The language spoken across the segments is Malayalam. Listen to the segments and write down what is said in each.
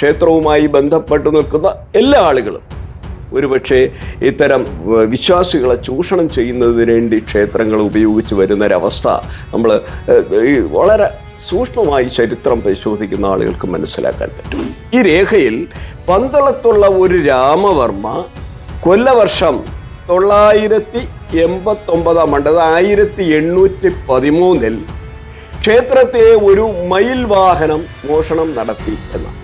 ക്ഷേത്രവുമായി ബന്ധപ്പെട്ട് നിൽക്കുന്ന എല്ലാ ആളുകളും ഒരുപക്ഷെ ഇത്തരം വിശ്വാസികളെ ചൂഷണം ചെയ്യുന്നതിന് വേണ്ടി ക്ഷേത്രങ്ങൾ ഉപയോഗിച്ച് വരുന്നൊരവസ്ഥ നമ്മൾ വളരെ സൂക്ഷ്മമായി ചരിത്രം പരിശോധിക്കുന്ന ആളുകൾക്ക് മനസ്സിലാക്കാൻ പറ്റും. ഈ രേഖയിൽ പന്തളത്തുള്ള ഒരു രാമവർമ്മ കൊല്ലവർഷം തൊള്ളായിരത്തി എൺപത്തൊമ്പതാം ആണ്ട് ആയിരത്തി എണ്ണൂറ്റി പതിമൂന്നിൽ ക്ഷേത്രത്തെ ഒരു മയിൽ വാഹനം മോഷണം നടത്തി എന്നാണ്.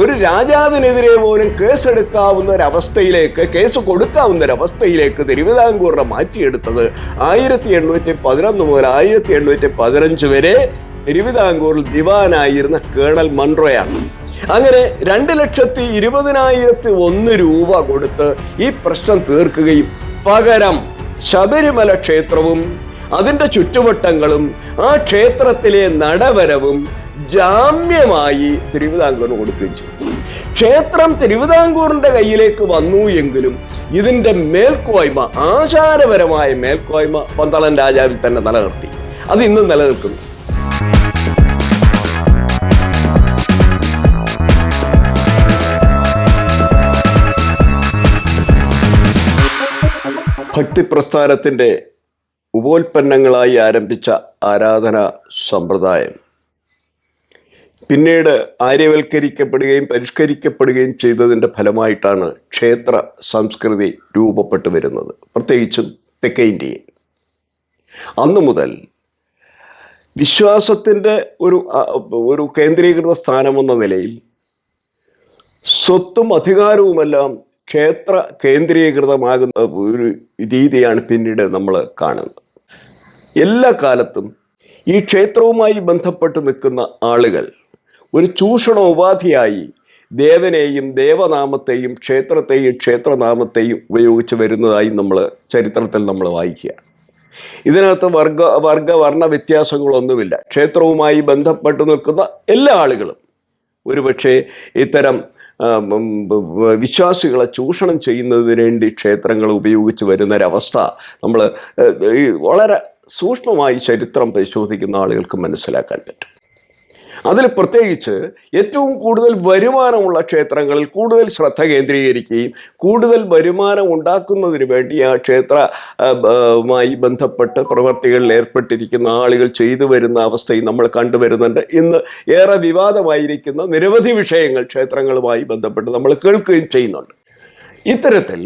ഒരു രാജാവിനെതിരെ പോലും കേസെടുക്കാവുന്ന ഒരവസ്ഥയിലേക്ക് കേസ് കൊടുക്കാവുന്ന ഒരവസ്ഥയിലേക്ക് തിരുവിതാംകൂറിനെ മാറ്റിയെടുത്തത് ആയിരത്തി എണ്ണൂറ്റി പതിനൊന്ന് മുതൽ ആയിരത്തി എണ്ണൂറ്റി പതിനഞ്ച് വരെ തിരുവിതാംകൂറിൽ ദിവാനായിരുന്ന കേണൽ മൺറോയാണ്. അങ്ങനെ രണ്ട് ലക്ഷത്തി ഇരുപതിനായിരത്തി ഒന്ന് രൂപ കൊടുത്ത് ഈ പ്രശ്നം തീർക്കുകയും പകരം ശബരിമല ക്ഷേത്രവും അതിന്റെ ചുറ്റുവട്ടങ്ങളും ആ ക്ഷേത്രത്തിലെ നടവരവും ജാമ്യമായി തിരുവിതാംകൂറിന് കൊടുക്കുകയും ചെയ്തു ക്ഷേത്രം തിരുവിതാംകൂറിന്റെ കയ്യിലേക്ക് വന്നു എങ്കിലും ഇതിന്റെ മേൽക്കോയ്മ ആചാരപരമായ മേൽക്കോയ്മ പന്തളൻ രാജാവിൽ തന്നെ നിലനിർത്തി. അത് ഇന്നും നിലനിൽക്കുന്നു. ഭക്തി പ്രസ്ഥാനത്തിന്റെ ഉപോൽപ്പന്നങ്ങളായി ആരംഭിച്ച ആരാധന സമ്പ്രദായം. പിന്നീട് ആര്യവൽക്കരിക്കപ്പെടുകയും പരിഷ്കരിക്കപ്പെടുകയും ചെയ്തതിന്റെ ഫലമായിട്ടാണ് ക്ഷേത്ര സംസ്കൃതി രൂപപ്പെട്ടു വരുന്നത്. പ്രത്യേകിച്ചും തെക്കേ ഇന്ത്യയിൽ. അന്നു മുതൽ വിശ്വാസത്തിന്റെ ഒരു ഒരു കേന്ദ്രീകൃത സ്ഥാനമെന്ന നിലയിൽ സ്വത്തും അധികാരവുമെല്ലാം ക്ഷേത്ര കേന്ദ്രീകൃതമാകുന്ന ഒരു രീതിയാണ് പിന്നീട് നമ്മൾ കാണുന്നത്. എല്ലാ കാലത്തും ഈ ക്ഷേത്രവുമായി ബന്ധപ്പെട്ട് നിൽക്കുന്ന ആളുകൾ ഒരു ചൂഷണ ഉപാധിയായി ദേവനെയും ദേവനാമത്തെയും ക്ഷേത്രത്തെയും ക്ഷേത്രനാമത്തെയും ഉപയോഗിച്ച് വരുന്നതായി നമ്മൾ ചരിത്രത്തിൽ നമ്മൾ വായിക്കുക. ഇതിനകത്ത് വർഗ വർഗ വർണ വ്യത്യാസങ്ങളൊന്നുമില്ല. ക്ഷേത്രവുമായി ബന്ധപ്പെട്ട് നിൽക്കുന്ന എല്ലാ ആളുകളും ഒരുപക്ഷെ ഇത്തരം വിശ്വാസികളെ ചൂഷണം ചെയ്യുന്നതിന് വേണ്ടി ക്ഷേത്രങ്ങൾ ഉപയോഗിച്ച് വരുന്നൊരവസ്ഥ നമ്മൾ വളരെ സൂക്ഷ്മമായി ചരിത്രം പരിശോധിക്കുന്ന ആളുകൾക്ക് മനസ്സിലാക്കാൻ പറ്റും. അതിൽ പ്രത്യേകിച്ച് ഏറ്റവും കൂടുതൽ വരുമാനമുള്ള ക്ഷേത്രങ്ങളിൽ കൂടുതൽ ശ്രദ്ധ കേന്ദ്രീകരിക്കുകയും കൂടുതൽ വരുമാനം ഉണ്ടാക്കുന്നതിന് വേണ്ടി ആ ക്ഷേത്ര ആ, മായി ബന്ധപ്പെട്ട് പ്രവർത്തികളിൽ ഏർപ്പെട്ടിരിക്കുന്ന ആളുകൾ ചെയ്തു വരുന്ന അവസ്ഥയും നമ്മൾ കണ്ടുവരുന്നുണ്ട്. ഇന്ന് ഏറെ വിവാദമായിരിക്കുന്ന നിരവധി വിഷയങ്ങൾ ക്ഷേത്രങ്ങളുമായി ബന്ധപ്പെട്ട് നമ്മൾ കേൾക്കുകയും ചെയ്യുന്നുണ്ട്. ഇത്തരത്തിൽ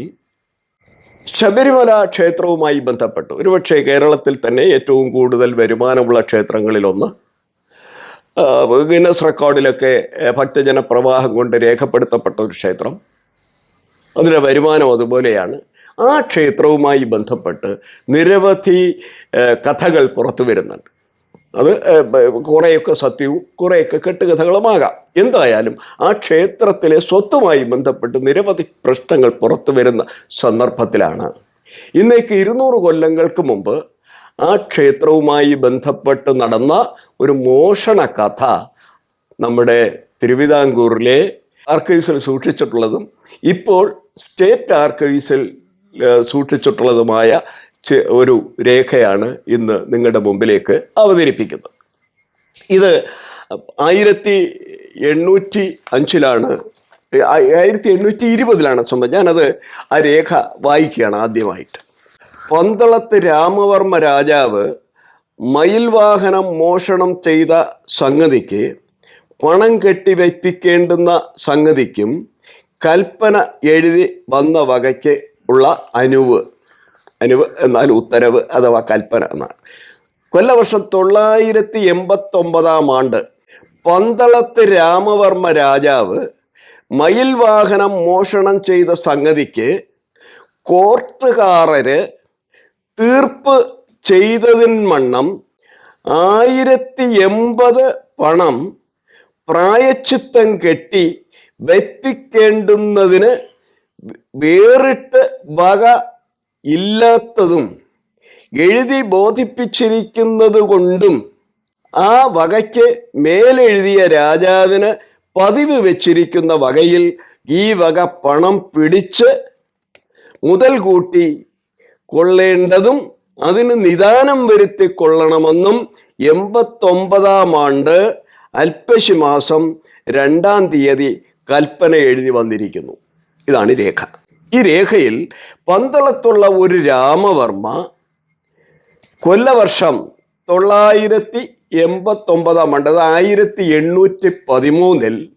ശബരിമല ക്ഷേത്രവുമായി ബന്ധപ്പെട്ട് ഒരുപക്ഷെ കേരളത്തിൽ തന്നെ ഏറ്റവും കൂടുതൽ വരുമാനമുള്ള ക്ഷേത്രങ്ങളിലൊന്ന് ഗിന്നസ് റെക്കോർഡിലൊക്കെ ഭക്തജന പ്രവാഹം കൊണ്ട് രേഖപ്പെടുത്തപ്പെട്ട ഒരു ക്ഷേത്രം. അതിന്റെ വരുമാനം അതുപോലെയാണ്. ആ ക്ഷേത്രവുമായി ബന്ധപ്പെട്ട് നിരവധി കഥകൾ പുറത്തു വരുന്നുണ്ട്. അത് കുറേയൊക്കെ സത്യവും കുറേയൊക്കെ കെട്ടുകഥകളുമാകാം. എന്തായാലും ആ ക്ഷേത്രത്തിലെ സ്വത്തുമായി ബന്ധപ്പെട്ട് നിരവധി പ്രശ്നങ്ങൾ പുറത്തു വരുന്ന സന്ദർഭത്തിലാണ്. ഇന്നേക്ക് ഇരുന്നൂറ് കൊല്ലങ്ങൾക്ക് മുമ്പ് ആ ക്ഷേത്രവുമായി ബന്ധപ്പെട്ട് നടന്ന ഒരു മോഷണ കഥ നമ്മുടെ തിരുവിതാംകൂറിലെ ആർക്കൈവ്സിൽ സൂക്ഷിച്ചിട്ടുള്ളതും ഇപ്പോൾ സ്റ്റേറ്റ് ആർക്കൈവ്സിൽ സൂക്ഷിച്ചിട്ടുള്ളതുമായ ഒരു രേഖയാണ് ഇന്ന് നിങ്ങളുടെ മുമ്പിലേക്ക് അവതരിപ്പിക്കുന്നത്. ഇത് ആയിരത്തി എണ്ണൂറ്റി അഞ്ചിലാണ് ആയിരത്തി എണ്ണൂറ്റി ഇരുപതിലാണ് സംഭവം. ഞാനത് ആ രേഖ വായിക്കുകയാണ് ആദ്യമായിട്ട്. പന്തളത്ത് രാമവർമ്മ രാജാവ് മയിൽ വാഹനം മോഷണം ചെയ്ത സംഗതിക്ക് പണം കെട്ടിവയ്പ്പിക്കേണ്ടുന്ന സംഗതിക്കും കൽപ്പന എഴുതി വന്ന വകയ്ക്ക് ഉള്ള അനുവ് അനുവ് എന്നാൽ ഉത്തരവ് അഥവാ കൽപ്പന എന്നാണ്. കൊല്ലവർഷം തൊള്ളായിരത്തി എൺപത്തൊമ്പതാം ആണ്ട് പന്തളത്ത് രാമവർമ്മ രാജാവ് മയിൽ വാഹനം മോഷണം ചെയ്ത സംഗതിക്ക് കോർട്ടുകാരര് തീർപ്പ് ചെയ്തതിൻമണ്ണം ആയിരത്തി എൺപത് പണം പ്രായച്ചിത്തം കെട്ടി വെപ്പിക്കേണ്ടുന്നതിന് വേറിട്ട് വക ഇല്ലാത്തതും എഴുതി ബോധിപ്പിച്ചിരിക്കുന്നത് കൊണ്ടും ആ വകയ്ക്ക് മേലെഴുതിയ രാജാവിന് പതിവ് വെച്ചിരിക്കുന്ന വകയിൽ ഈ വക പണം പിടിച്ച് മുതൽ കൂട്ടി കൊള്ളേണ്ടതും അതിന് നിദാനം വരുത്തി കൊള്ളണമെന്നും എൺപത്തൊമ്പതാം ആണ്ട് അൽപ്പശി മാസം രണ്ടാം തീയതി കൽപ്പന എഴുതി വന്നിരിക്കുന്നു. ഇതാണ് രേഖ. ഈ രേഖയിൽ പന്തളത്തുള്ള ഒരു രാമവർമ്മ കൊല്ലവർഷം തൊള്ളായിരത്തി എൺപത്തൊമ്പതാം ആണ്ട് അത് ആയിരത്തി എണ്ണൂറ്റി പതിമൂന്നിൽ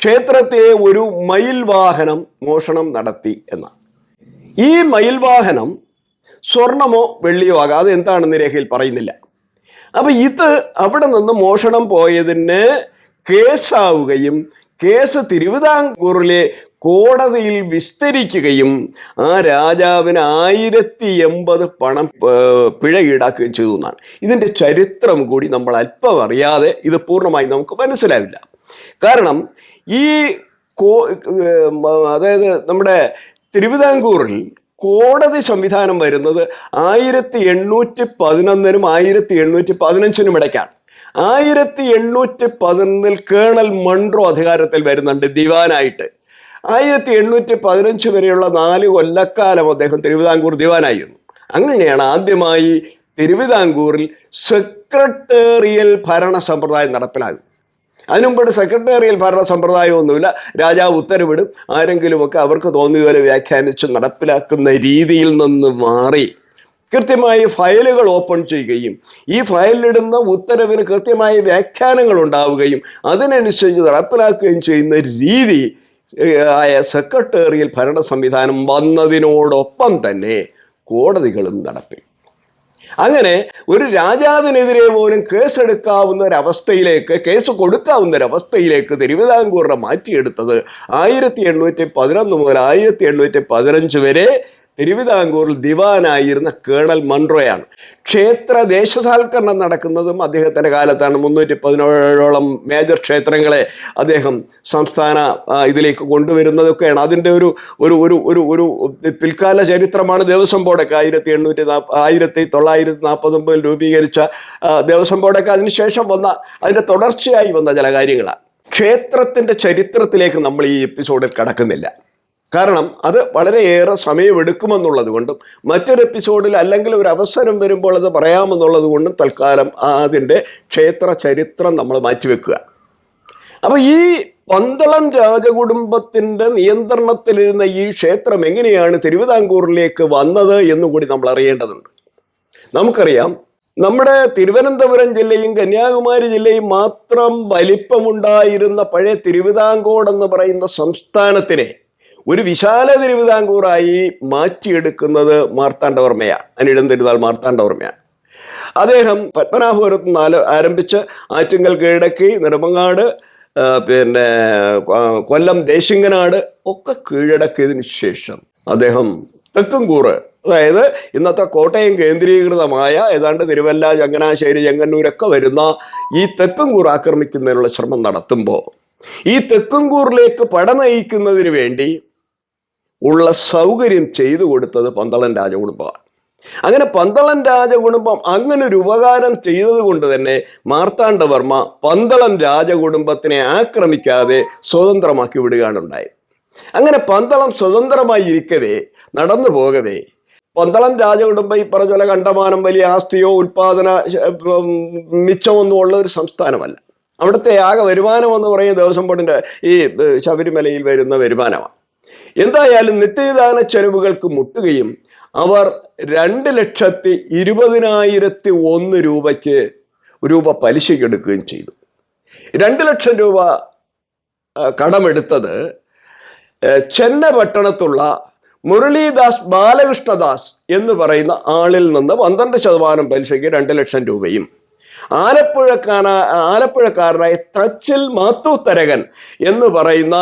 ക്ഷേത്രത്തിലെ ഒരു മയിൽവാഹനം മോഷണം നടത്തി എന്നാണ്. ഈ മയിൽ വാഹനം സ്വർണമോ വെള്ളിയോ ആകാം. അത് എന്താണെന്ന് രേഖയിൽ പറയുന്നില്ല. അപ്പൊ ഇത് അവിടെ നിന്ന് മോഷണം പോയതിന് കേസാവുകയും കേസ് തിരുവിതാംകൂറിലെ കോടതിയിൽ വിസ്തരിക്കുകയും ആ രാജാവിന് ആയിരത്തി എൺപത് പണം പിഴ ഈടാക്കുകയും ചെയ്തു എന്നാണ്. ഇതിന്റെ ചരിത്രം കൂടി നമ്മൾ അല്പം അറിയാതെ ഇത് പൂർണമായി നമുക്ക് മനസ്സിലാവില്ല. കാരണം ഈ കോ അതായത് നമ്മുടെ തിരുവിതാംകൂറിൽ കോടതി സംവിധാനം വരുന്നത് ആയിരത്തി എണ്ണൂറ്റി പതിനൊന്നിനും ആയിരത്തി എണ്ണൂറ്റി പതിനഞ്ചിനും ഇടയ്ക്കാണ്. ആയിരത്തി എണ്ണൂറ്റി പതിനൊന്നിൽ കേണൽ മൺട്രോ അധികാരത്തിൽ വരുന്നുണ്ട് ദിവാനായിട്ട്. ആയിരത്തി എണ്ണൂറ്റി പതിനഞ്ച് വരെയുള്ള നാല് കൊല്ലക്കാലം അദ്ദേഹം തിരുവിതാംകൂർ ദിവാനായിരുന്നു. അങ്ങനെയാണ് ആദ്യമായി തിരുവിതാംകൂറിൽ സെക്രട്ടേറിയൽ ഭരണ സമ്പ്രദായം നടപ്പിലാകുന്നത് അതിനുമുമ്പ് സെക്രട്ടേറിയൽ ഭരണ സമ്പ്രദായമൊന്നുമില്ല രാജാവ് ഉത്തരവിടും. ആരെങ്കിലുമൊക്കെ അവർക്ക് തോന്നിയ പോലെ വ്യാഖ്യാനിച്ച് നടപ്പിലാക്കുന്ന രീതിയിൽ നിന്ന് മാറി. കൃത്യമായി ഫയലുകൾ ഓപ്പൺ ചെയ്യുകയും ഈ ഫയലിലിടുന്ന ഉത്തരവിന് കൃത്യമായ വ്യാഖ്യാനങ്ങൾ ഉണ്ടാവുകയും അതിനനുസരിച്ച് നടപ്പിലാക്കുകയും ചെയ്യുന്ന രീതി ആയ സെക്രട്ടേറിയൽ ഭരണ സംവിധാനം വന്നതിനോടൊപ്പം തന്നെ കോടതികളും നടപ്പിൽ അങ്ങനെ ഒരു രാജാവിനെതിരെ പോലും കേസെടുക്കാവുന്ന ഒരവസ്ഥയിലേക്ക് കേസ് കൊടുക്കാവുന്ന ഒരവസ്ഥയിലേക്ക് തിരുവിതാംകൂറിനെ മാറ്റിയെടുത്തത് ആയിരത്തി എണ്ണൂറ്റി പതിനൊന്ന് മുതൽ ആയിരത്തി എണ്ണൂറ്റി പതിനഞ്ച് വരെ തിരുവിതാംകൂറിൽ ദിവാനായിരുന്ന കേണൽ മൺറോയാണ്. ക്ഷേത്ര ദേശസാൽക്കരണം നടക്കുന്നതും അദ്ദേഹത്തിന്റെ കാലത്താണ്. മുന്നൂറ്റി പതിനേഴോളം മേജർ ക്ഷേത്രങ്ങളെ അദ്ദേഹം സംസ്ഥാന ഇതിലേക്ക് കൊണ്ടുവരുന്നതൊക്കെയാണ്. അതിന്റെ ഒരു ഒരു ഒരു ഒരു ഒരു പിൽക്കാല ചരിത്രമാണ് ദേവസ്വം ബോർഡൊക്കെ. ആയിരത്തി എണ്ണൂറ്റി നാ ആയിരത്തി തൊള്ളായിരത്തി നാൽപ്പത്തൊമ്പതിൽ രൂപീകരിച്ച ദേവസ്വം ബോർഡൊക്കെ അതിനുശേഷം വന്ന അതിന്റെ തുടർച്ചയായി വന്ന ചില കാര്യങ്ങളാണ്. ക്ഷേത്രത്തിന്റെ ചരിത്രത്തിലേക്ക് നമ്മൾ ഈ എപ്പിസോഡിൽ കടക്കുന്നില്ല. കാരണം അത് വളരെയേറെ സമയമെടുക്കുമെന്നുള്ളത് കൊണ്ടും മറ്റൊരു എപ്പിസോഡിൽ അല്ലെങ്കിൽ ഒരു അവസരം വരുമ്പോൾ അത് പറയാമെന്നുള്ളത് കൊണ്ടും തൽക്കാലം അതിന്റെ ക്ഷേത്ര ചരിത്രം നമ്മൾ മാറ്റിവെക്കുക. അപ്പോൾ ഈ പന്തളം രാജകുടുംബത്തിന്റെ നിയന്ത്രണത്തിലിരുന്ന ഈ ക്ഷേത്രം എങ്ങനെയാണ് തിരുവിതാംകൂറിലേക്ക് വന്നത് എന്നുകൂടി നമ്മൾ അറിയേണ്ടതുണ്ട്. നമുക്കറിയാം നമ്മുടെ തിരുവനന്തപുരം ജില്ലയും കന്യാകുമാരി ജില്ലയും മാത്രം വലിപ്പമുണ്ടായിരുന്ന പഴയ തിരുവിതാംകോട് എന്ന് പറയുന്ന സംസ്ഥാനത്തിനെ ഒരു വിശാല തിരുവിതാംകൂറായി മാറ്റിയെടുക്കുന്നത് മാർത്താണ്ഡവർമ്മയാണ്. അനിടം തിരുനാൾ മാർത്താണ്ഡവർമ്മയാണ്. അദ്ദേഹം പത്മനാഭപുരത്ത് ആല- ആരംഭിച്ച് ആറ്റിങ്ങൽ കീഴടക്കി നെടുമങ്ങാട് പിന്നെ കൊല്ലം ദേശിങ്ങനാട് ഒക്കെ കീഴടക്കിയതിന് ശേഷം അദ്ദേഹം തെക്കുംകൂറ് അതായത് ഇന്നത്തെ കോട്ടയം കേന്ദ്രീകൃതമായ ഏതാണ്ട് തിരുവല്ല ചങ്ങനാശ്ശേരി ചെങ്ങന്നൂരൊക്കെ വരുന്ന ഈ തെക്കുംകൂർ ആക്രമിക്കുന്നതിനുള്ള ശ്രമം നടത്തുമ്പോൾ ഈ തെക്കുംകൂറിലേക്ക് പട നയിക്കുന്നതിന് വേണ്ടി ഉള്ള സൗകര്യം ചെയ്തു കൊടുത്തത് പന്തളൻ രാജകുടുംബമാണ്. അങ്ങനെ പന്തളൻ രാജകുടുംബം അങ്ങനെ ഒരു ഉപകാരം ചെയ്തത് കൊണ്ട് തന്നെ മാർത്താണ്ഡവർമ്മ പന്തളൻ രാജകുടുംബത്തിനെ ആക്രമിക്കാതെ സ്വതന്ത്രമാക്കി വിടുകയാണ് ഉണ്ടായത് അങ്ങനെ പന്തളം സ്വതന്ത്രമായി ഇരിക്കവേ നടന്നു പോകവേ പന്തളം രാജകുടുംബം ഈ പറഞ്ഞ പോലെ കണ്ടമാനം വലിയ ആസ്തിയോ ഉൽപാദന മിച്ചമൊന്നും ഉള്ള ഒരു സംസ്ഥാനമല്ല. അവിടുത്തെ ആകെ വരുമാനം എന്ന് പറയുന്ന ദേവസ്വം ബോർഡിന്റെ ഈ ശബരിമലയിൽ വരുന്ന വരുമാനമാണ്. എന്തായാലും നിത്യദാന ചെലവുകൾക്ക് മുട്ടുകയും അവർ രണ്ട് ലക്ഷത്തി ഇരുപതിനായിരത്തി ഒന്ന് രൂപയ്ക്ക് രൂപ പലിശയ്ക്ക് എടുക്കുകയും ചെയ്തു. രണ്ട് ലക്ഷം രൂപ കടമെടുത്തത് ചെന്ന പട്ടണത്തുള്ള മുരളീദാസ് ബാലകൃഷ്ണദാസ് എന്ന് പറയുന്ന ആളിൽ നിന്ന് പന്ത്രണ്ട് ശതമാനം പലിശയ്ക്ക് രണ്ട് ലക്ഷം രൂപയും ആലപ്പുഴക്കാര ആലപ്പുഴക്കാരനായ തച്ചിൽ മാത്തൂത്തരകൻ എന്ന് പറയുന്ന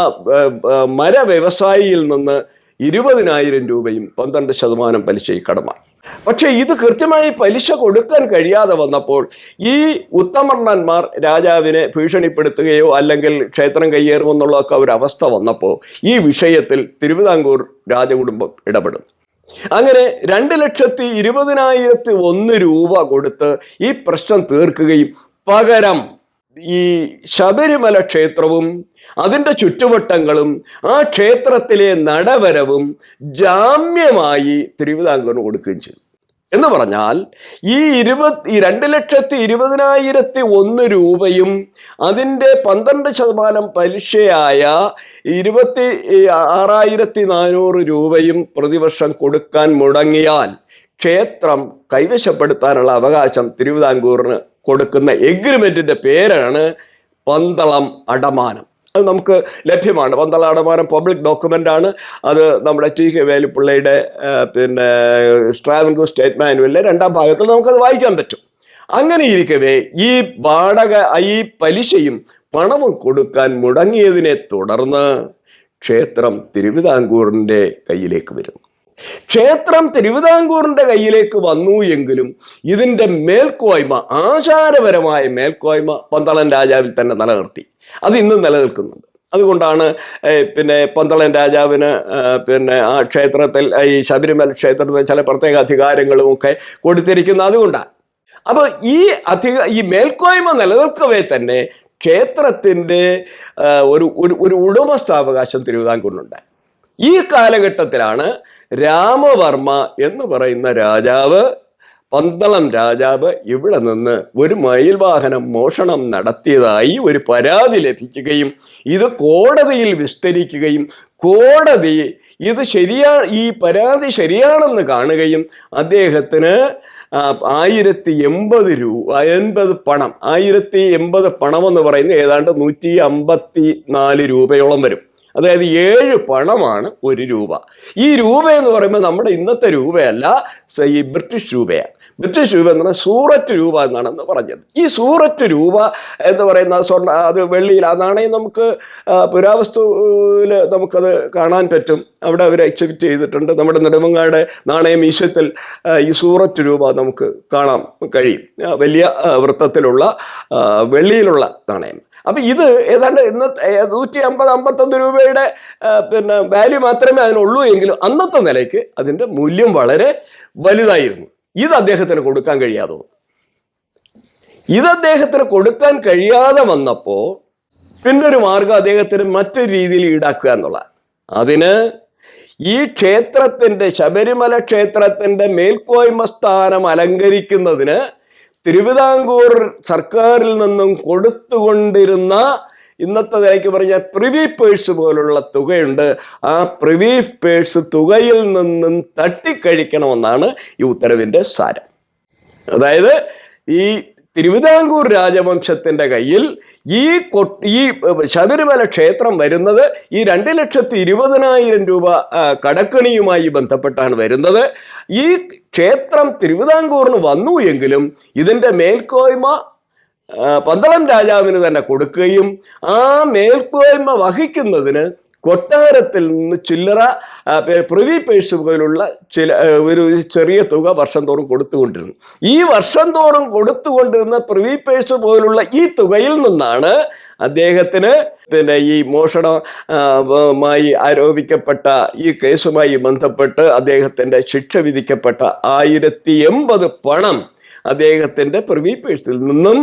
മര വ്യവസായിയിൽ നിന്ന് ഇരുപതിനായിരം രൂപയും പന്ത്രണ്ട് ശതമാനം പലിശയിൽ കടമായി പക്ഷേ ഇത് കൃത്യമായി പലിശ കൊടുക്കാൻ കഴിയാതെ വന്നപ്പോൾ ഈ ഉത്തമർണന്മാർ രാജാവിനെ ഭീഷണിപ്പെടുത്തുകയോ അല്ലെങ്കിൽ ക്ഷേത്രം കയ്യേറുമെന്നുള്ളതൊക്കെ ഒരവസ്ഥ വന്നപ്പോൾ ഈ വിഷയത്തിൽ തിരുവിതാംകൂർ രാജകുടുംബം ഇടപെടും അങ്ങനെ രണ്ട് ലക്ഷത്തി ഇരുപതിനായിരത്തി ഒന്ന് രൂപ കൊടുത്ത് ഈ പ്രശ്നം തീർക്കുകയും പകരം ഈ ശബരിമല ക്ഷേത്രവും അതിന്റെ ചുറ്റുവട്ടങ്ങളും ആ ക്ഷേത്രത്തിലെ നടവരവും ജാമ്യമായി തിരുവിതാംകൂറിന് കൊടുക്കുകയും ചെയ്തു. എന്ന് പറഞ്ഞാൽ ഈ ഇരുപത് ഈ രണ്ട് ലക്ഷത്തി ഇരുപതിനായിരത്തി ഒന്ന് രൂപയും അതിന്റെ പന്ത്രണ്ട് ശതമാനം പലിശയായ ഇരുപത്തി ആറായിരത്തി നാനൂറ് രൂപയും പ്രതിവർഷം കൊടുക്കാൻ മുടങ്ങിയാൽ ക്ഷേത്രം കൈവശപ്പെടുത്താനുള്ള അവകാശം തിരുവിതാംകൂറിന് കൊടുക്കുന്ന എഗ്രിമെന്റിന്റെ പേരാണ് പന്തളം അടമാനം. അത് നമുക്ക് ലഭ്യമാണ്. പന്തള അടമാനം പബ്ലിക് ഡോക്യുമെന്റ് ആണ്. അത് നമ്മുടെ ടി കെ വേലുപ്പിള്ളയുടെ പിന്നെ സ്ട്രാവൻകോ സ്റ്റേറ്റ് മാനുവലിലെ രണ്ടാം ഭാഗത്തിൽ നമുക്കത് വായിക്കാൻ പറ്റും. അങ്ങനെ ഇരിക്കവേ ഈ വാടക ഈ പലിശയും പണവും കൊടുക്കാൻ മുടങ്ങിയതിനെ തുടർന്ന് ക്ഷേത്രം തിരുവിതാംകൂറിന്റെ കയ്യിലേക്ക് വരുന്നു. ക്ഷേത്രം തിരുവിതാംകൂറിന്റെ കയ്യിലേക്ക് വന്നു എങ്കിലും ഇതിന്റെ മേൽക്കോയ്മ ആചാരപരമായ മേൽക്കോയ്മ പന്തളൻ രാജാവിൽ തന്നെ നിലനിർത്തി. അത് ഇന്നും നിലനിൽക്കുന്നുണ്ട്. അതുകൊണ്ടാണ് പിന്നെ പന്തളൻ രാജാവിന് പിന്നെ ആ ക്ഷേത്രത്തിൽ ഈ ശബരിമല ക്ഷേത്രത്തിൽ ചില പ്രത്യേക അധികാരങ്ങളും ഒക്കെ കൊടുത്തിരിക്കുന്നത് അതുകൊണ്ടാണ്. അപ്പോൾ ഈ അധിക ഈ മേൽക്കോയ്മ നിലനിൽക്കവേ തന്നെ ക്ഷേത്രത്തിന്റെ ഒരു ഒരു ഉടമസ്ഥാവകാശം തിരുവിതാംകൂറിനുണ്ട്. ഈ കാലഘട്ടത്തിലാണ് രാമവർമ്മ എന്ന് പറയുന്ന രാജാവ് പന്തളം രാജാവ് ഇവിടെ നിന്ന് ഒരു മയിൽ വാഹനം മോഷണം നടത്തിയതായി ഒരു പരാതി ലഭിക്കുകയും ഇത് കോടതിയിൽ വിസ്തരിക്കുകയും കോടതി ഇത് ശരിയാ ഈ പരാതി ശരിയാണെന്ന് കാണുകയും അദ്ദേഹത്തിന് ആയിരത്തി എൺപത് രൂപ എൺപത് പണം ആയിരത്തി എൺപത് പണം എന്ന് പറയുന്നത് ഏതാണ്ട് നൂറ്റി അമ്പത്തി നാല് രൂപയോളം വരും. അതായത് ഏഴ് പണമാണ് ഒരു രൂപ. ഈ രൂപ എന്ന് പറയുമ്പോൾ നമ്മുടെ ഇന്നത്തെ രൂപയല്ല ഈ ബ്രിട്ടീഷ് രൂപയാണ്. ബ്രിട്ടീഷ് രൂപ എന്ന് പറഞ്ഞാൽ സൂററ്റ് രൂപ എന്നാണെന്ന് പറഞ്ഞത്. ഈ സൂററ്റ് രൂപ എന്ന് പറയുന്ന സ്വർണ അത് വെള്ളിയിൽ ആ നാണയം നമുക്ക് പുരാവസ്തുവിൽ നമുക്കത് കാണാൻ പറ്റും. അവിടെ അവർ എക്സിബിറ്റ് ചെയ്തിട്ടുണ്ട്. നമ്മുടെ നെടുമങ്ങാട് നാണയ മീശത്തിൽ ഈ സൂററ്റ് രൂപ നമുക്ക് കാണാൻ കഴിയും. വലിയ വൃത്തത്തിലുള്ള വെള്ളിയിലുള്ള നാണയം. അപ്പം ഇത് ഏതാണ്ട് ഇന്നത്തെ നൂറ്റി അമ്പത് അമ്പത്തൊന്ന് രൂപയുടെ പിന്നെ വാല്യൂ മാത്രമേ അതിനുള്ളൂ എങ്കിലും അന്നത്തെ നിലയ്ക്ക് അതിന്റെ മൂല്യം വളരെ വലുതായിരുന്നു. ഇത് അദ്ദേഹത്തിന് കൊടുക്കാൻ കഴിയാതെ വന്നു. ഇത് അദ്ദേഹത്തിന് കൊടുക്കാൻ കഴിയാതെ വന്നപ്പോൾ പിന്നൊരു മാർഗം അദ്ദേഹത്തിന് മറ്റൊരു രീതിയിൽ ഈടാക്കുക എന്നുള്ളതാണ്. അതിന് ഈ ക്ഷേത്രത്തിന്റെ ശബരിമല ക്ഷേത്രത്തിന്റെ മേൽക്കോയ്മ സ്ഥാനം അലങ്കരിക്കുന്നതിന് തിരുവിതാംകൂർ സർക്കാരിൽ നിന്നും കൊടുത്തുകൊണ്ടിരുന്ന ഇന്നത്തെ നിലയ്ക്ക് പറഞ്ഞാൽ പ്രിവി പേഴ്സ് പോലുള്ള തുകയുണ്ട്. ആ പ്രിവി പേഴ്സ് തുകയിൽ നിന്നും തട്ടിക്കഴിക്കണമെന്നാണ് ഈ ഉത്തരവിന്റെ സാരം. അതായത് ഈ തിരുവിതാംകൂർ രാജവംശത്തിന്റെ കയ്യിൽ ഈ കൊ ഈ ശബരിമല ക്ഷേത്രം വരുന്നത് ഈ രണ്ട് ലക്ഷത്തി ഇരുപതിനായിരം രൂപ കടക്കണിയുമായി ബന്ധപ്പെട്ടാണ് വരുന്നത്. ഈ ക്ഷേത്രം തിരുവിതാംകൂറിന് വന്നു എങ്കിലും ഇതിന്റെ മേൽക്കോയ്മ പന്തളം രാജാവിന് തന്നെ കൊടുക്കുകയും ആ മേൽക്കോയ്മ വഹിക്കുന്നതിന് കൊട്ടാരത്തിൽ നിന്ന് ചില്ലറ പ്രിവി പേഴ്സ് പോലുള്ള ചില ഒരു ചെറിയ തുക വർഷം തോറും കൊടുത്തുകൊണ്ടിരുന്നു. ഈ വർഷം തോറും കൊടുത്തുകൊണ്ടിരുന്ന പ്രിവി പേഴ്സ് പോലുള്ള ഈ തുകയിൽ നിന്നാണ് അദ്ദേഹത്തിന് പിന്നെ ഈ മോഷണ ആ, വ- മായി ആരോപിക്കപ്പെട്ട ഈ കേസുമായി ബന്ധപ്പെട്ട് അദ്ദേഹത്തിന്റെ ശിക്ഷ വിധിക്കപ്പെട്ട ആയിരത്തി എൺപത് പണം അദ്ദേഹത്തിന്റെ പ്രിവി പേഴ്സിൽ നിന്നും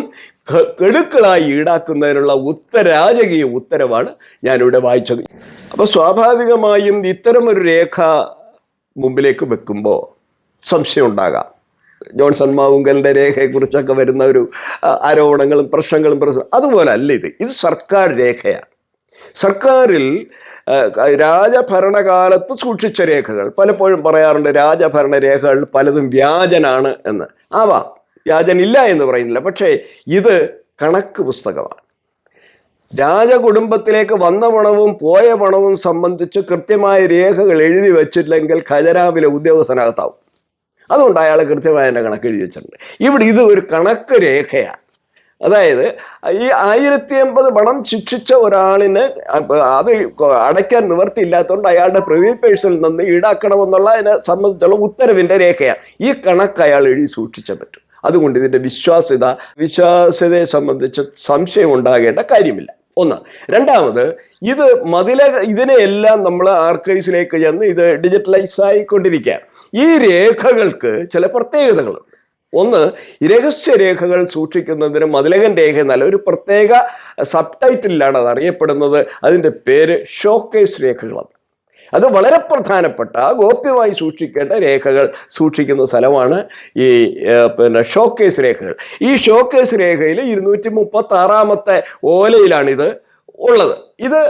കെടുക്കളായി ഈടാക്കുന്നതിനുള്ള ഉത്തരാജകീയ ഉത്തരവാണ് ഞാനിവിടെ വായിച്ചത്. അപ്പോൾ സ്വാഭാവികമായും ഇത്തരമൊരു രേഖ മുമ്പിലേക്ക് വെക്കുമ്പോൾ സംശയം ഉണ്ടാകാം. ജോൺസൺ മാവുങ്കലിന്റെ രേഖയെക്കുറിച്ചൊക്കെ വരുന്ന ഒരു ആരോപണങ്ങളും പ്രശ്നങ്ങളും പ്രശ്നം അതുപോലെ അല്ല ഇത്. ഇത് സർക്കാർ രേഖയാണ്. സർക്കാരിൽ രാജഭരണകാലത്ത് സൂക്ഷിച്ച രേഖകൾ. പലപ്പോഴും പറയാറുണ്ട് രാജഭരണ രേഖകൾ പലതും വ്യാജനാണ് എന്ന്. ആവാം വ്യാജനില്ല എന്ന് പറയുന്നില്ല. പക്ഷേ ഇത് കണക്ക് പുസ്തകമാണ്. രാജകുടുംബത്തിലേക്ക് വന്ന പണവും പോയ പണവും സംബന്ധിച്ച് കൃത്യമായ രേഖകൾ എഴുതി വെച്ചില്ലെങ്കിൽ ഖജനാവിലെ ഉദ്യോഗസ്ഥനകത്താവും. അതുകൊണ്ട് അയാൾ കൃത്യമായ എന്റെ കണക്ക് എഴുതി വെച്ചിട്ടുണ്ട്. ഇവിടെ ഇത് ഒരു കണക്ക് രേഖയാണ്. അതായത് ഈ ആയിരത്തി എൺപത് പണം ശിക്ഷിച്ച ഒരാളിന് അത് അടയ്ക്കാൻ നിവർത്തിയില്ലാത്തതുകൊണ്ട് അയാളുടെ പ്രിവ്യൂ പേഴ്സണിൽ നിന്ന് ഈടാക്കണമെന്നുള്ള അതിനെ സംബന്ധിച്ചുള്ള ഉത്തരവിന്റെ രേഖയാണ്. ഈ കണക്ക് അയാൾ എഴുതി സൂക്ഷിച്ചേ പറ്റും. അതുകൊണ്ട് ഇതിന്റെ വിശ്വാസ്യത വിശ്വാസ്യതയെ സംബന്ധിച്ച് സംശയം ഉണ്ടാകേണ്ട കാര്യമില്ല. ഒന്ന്. രണ്ടാമത് ഇത് മതില ഇതിനെയെല്ലാം നമ്മൾ ആർക്കൈവ്സിലേക്ക് ചെന്ന് ഇത് ഡിജിറ്റലൈസ് ആയിക്കൊണ്ടിരിക്കുകയാണ്. ഈ രേഖകൾക്ക് ചില പ്രത്യേകതകളുണ്ട്. ഒന്ന് രഹസ്യ രേഖകൾ സൂക്ഷിക്കുന്നതിന് മതിലകൻ രേഖ എന്നാൽ ഒരു പ്രത്യേക സബ് ടൈറ്റിലാണ് അത് അറിയപ്പെടുന്നത്. അതിന്റെ പേര് ഷോക്കേസ് രേഖകളാണ്. അത് വളരെ പ്രധാനപ്പെട്ട ഗോപ്യമായി സൂക്ഷിക്കേണ്ട രേഖകൾ സൂക്ഷിക്കുന്ന സ്ഥലമാണ് ഈ പിന്നെ ഷോക്കേസ് രേഖകൾ. ഈ ഷോക്കേസ് രേഖയിൽ ഇരുന്നൂറ്റി മുപ്പത്തി ആറാമത്തെ ഓലയിലാണിത് ഉള്ളത്. ഇത്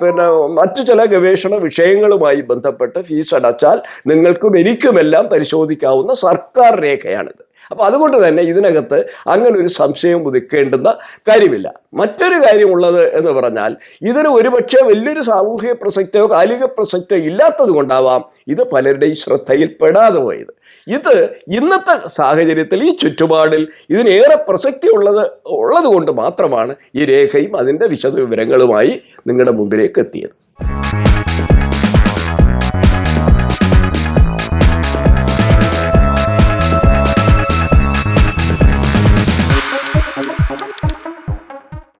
പിന്നെ മറ്റു ചില ഗവേഷണ വിഷയങ്ങളുമായി ബന്ധപ്പെട്ട് ഫീസ് അടച്ചാൽ നിങ്ങൾക്കും എനിക്കുമെല്ലാം പരിശോധിക്കാവുന്ന സർക്കാർ രേഖയാണിത്. അപ്പോൾ അതുകൊണ്ട് തന്നെ ഇതിനകത്ത് അങ്ങനെ ഒരു സംശയം ഉദിക്കേണ്ടുന്ന കാര്യമില്ല. മറ്റൊരു കാര്യമുള്ളത് എന്ന് പറഞ്ഞാൽ ഇതിന് ഒരുപക്ഷെ വലിയൊരു സാമൂഹിക പ്രസക്തിയോ കാലിക പ്രസക്തിയോ ഇല്ലാത്തത് കൊണ്ടാവാം ഇത് പലരുടെയും ശ്രദ്ധയിൽപ്പെടാതെ പോയത്. ഇത് ഇന്നത്തെ സാഹചര്യത്തിൽ ഈ ചുറ്റുപാടിൽ ഇതിനേറെ പ്രസക്തി ഉള്ളത് ഉള്ളത് കൊണ്ട് മാത്രമാണ് ഈ രേഖയും അതിന്റെ വിശദവിവരങ്ങളുമായി നിങ്ങളുടെ മുമ്പിലേക്ക് എത്തിയത്.